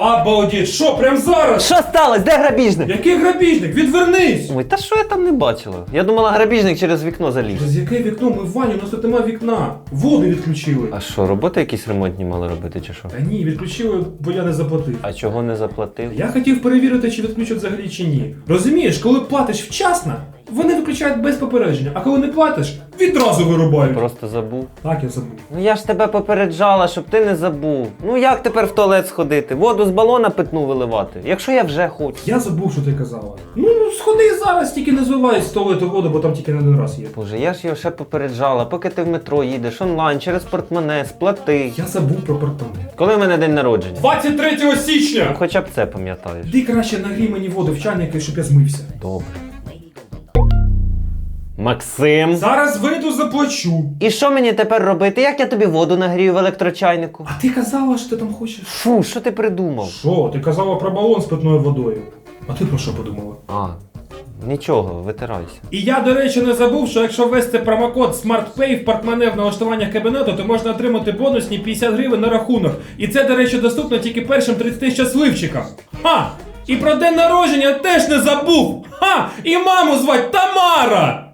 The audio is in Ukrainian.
Обалдеть, що, прям зараз? Що сталося? Де грабіжник? Який грабіжник? Відвернись! Ой, та що я там не бачила? Я думала, грабіжник через вікно заліз. Через яке вікно? Ми в ванні, у нас тут нема вікна. Воду відключили. А що, роботи якісь ремонтні мали робити, чи що? Та ні, відключили, бо я не заплатив. А чого не заплатив? Я хотів перевірити, чи відключать взагалі чи ні. Розумієш, коли платиш вчасно, вони виключають без попередження, а коли не платиш, відразу вирубають. Просто забув. Так, я забув. Ну я ж тебе попереджала, щоб ти не забув. Ну як тепер в туалет сходити? Воду з балона питну виливати, якщо я вже хочу. Я забув, що ти казала. Ну, сходи зараз, тільки не зливай з туалету воду, бо там тільки на один раз є. Боже, я ж його ще попереджала, поки ти в метро їдеш онлайн через портмоне, сплати. Я забув про портмоне. Коли в мене день народження? 23 Ну, січня! хоча б це пам'ятаєш. Іди краще нагрій мені воду в чайники, щоб я змився. Добре. Максим. Зараз вийду заплачу. І що мені тепер робити? Як я тобі воду нагрію в електрочайнику? А ти казала, що ти там хочеш? Фу, що ти придумав? Що? Ти казала про балон з питною водою. А ти про що подумала? А, нічого, витирайся. І я, до речі, не забув, що якщо ввести промокод SmartPay в портмоне в налаштуваннях кабінету, то можна отримати бонусні 50 гривень на рахунок. І це, до речі, доступно тільки першим 30 щасливчикам. Ха! І про день народження теж не забув! Ха! І маму звать Тамара!